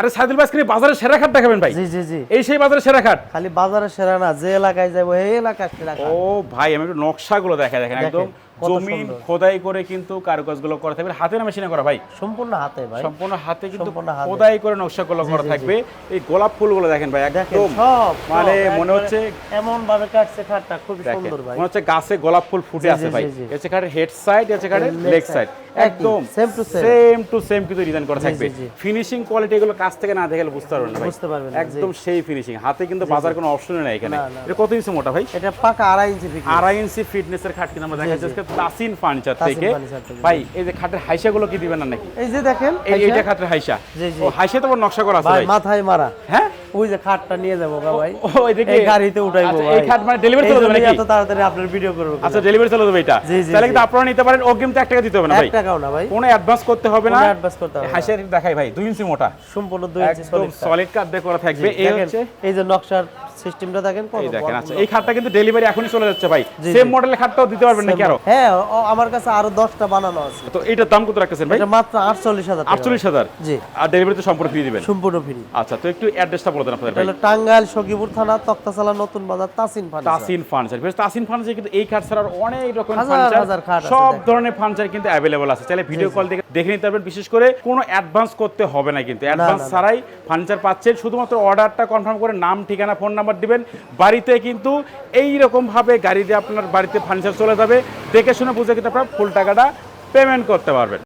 আরে সাইদুল ভাই আজকে বাজারের সেরা খাট দেখাবেন ভাই। জি জি জি। এই সেই বাজারের সেরা খাট। খালি বাজারে সেরা না যে এলাকায় যাব এই এলাকায় সেরা ও ভাই আমি একটু নকশাগুলো দেখা দেখেন। একদম জমিন খোদাই করে কিন্তু কারুকাজগুলো করা থাকবে। হাতে না মেশিনে করা ভাই। সম্পূর্ণ হাতে ভাই। সম্পূর্ণ হাতে কিন্তু খোদাই করে নকশাগুলো করা থাকবে। এই গোলাপ ফুলগুলো দেখেন ভাই একদম। সব মানে মনে হচ্ছে এমন ভাবে কাটছে খাটটা খুব সুন্দর ভাই। মনে হচ্ছে গাছে গোলাপ ফুল ফুটে আছে ভাই। এসে খাটের হেড সাইড এসে খাটের লেগ সাইড একদম to same। Same to same কিন্তু ডিজাইন করা থাকবে। ফিনিশিং কোয়ালিটি এগুলো কাছ থেকে না দেখলে বুঝতে পারবেন না ভাই। বুঝতে পারবেন একদম সেই ফিনিশিং হাতে কিন্তু বাজার কোনো অপশনই নাই এখানে। এটা কত ইঞ্চি মোটা ভাই? এটা পাকা আড়াই ইঞ্চি আড়াই ইঞ্চি ফিটনেসের খাট কিন্তু আমরা দেখাচ্ছি তাসিন ফার্নিচার থেকে। ভাই এই যে খাটের হাইসাগুলো কি দিবেন না নাকি? এই যে দেখেন এই এইটা খাটের হাইসা। ও হাইসা তো নকশা করা আছে ভাই মাথায় মারা। হ্যাঁ? ওই যে খাটটা নিয়ে যাব গা ভাই। ও এই গাড়িতে উঠাইবো আচ্ছা, ভাই। এই খাট মানে ডেলিভারি চলে যাবে নাকি? এত তাড়াতাড়ি আপনার ভিডিও করব আচ্ছা ডেলিভারি চলে যাবে এটা। তাহলে কিন্তু আপনারা নিতে পারেন অগ্রিম তো এক টাকা দিতে হবে না ভাই। এক টাকাও না ভাই। কোনো অ্যাডভান্স করতে হবে না। কোনো advance করতে হবে। হাইসা দেখাই ভাই দুই ইঞ্চি মোটা। সম্পূর্ণ দুই ইঞ্চি একদম সলিড কাঠ দিয়ে করা থাকবে। এই হচ্ছে এই যে নকশার সিস্টেমটা দেখেন কত দেখেন আচ্ছা এই খাটটা কিন্তু ডেলিভারি এখনই চলে যাচ্ছে ভাই। সেম মডেলের খাটটাও দিতে পারবেন নাকি আরও? হ্যাঁ আমার কাছে আরও দশটা বানানো আছে। তো এটার দাম কত রাখতেছেন ভাই? এটা মাত্র আটচল্লিশ হাজার টাকা। আটচল্লিশ হাজার? জি। আর ডেলিভারি তো সম্পূর্ণ ফ্রি দিবেন? সম্পূর্ণ ফ্রি আচ্ছা তো একটু অ্যাড্রেসটা বলে দেন আপনাদের ভাই। টাঙ্গাইল সখীপুর থানা তক্তাশালা নতুন বাজার তাসিন ফার্নিচার। তাসিন ফার্নিচার। বেশ তাসিন ফার্নিচার কিন্তু এই খাট ছাড়া আরও অনেক রকম ফার্নিচার সব ধরনের ফার্নিচার কিন্তু অ্যাভেলেবল আছে। চাইলে ভিডিও কল দেখে দেখে নিতে পারবেন। বিশেষ করে কোনো অ্যাডভান্স করতে হবে না কিন্তু। অ্যাডভান্স। ছাড়াই ফার্নিচার পাচ্ছেন। শুধুমাত্র অর্ডারটা কনফার্ম করে নাম ঠিকানা ফোন নাম্বার দিবেন। বাড়িতে কিন্তু এই রকমভাবে গাড়ি দিয়ে আপনার বাড়িতে ফার্নিচার চলে যাবে। দেখে শুনে বুঝে কিন্তু আপনার ফুল টাকাটা পেমেন্ট করতে পারবেন।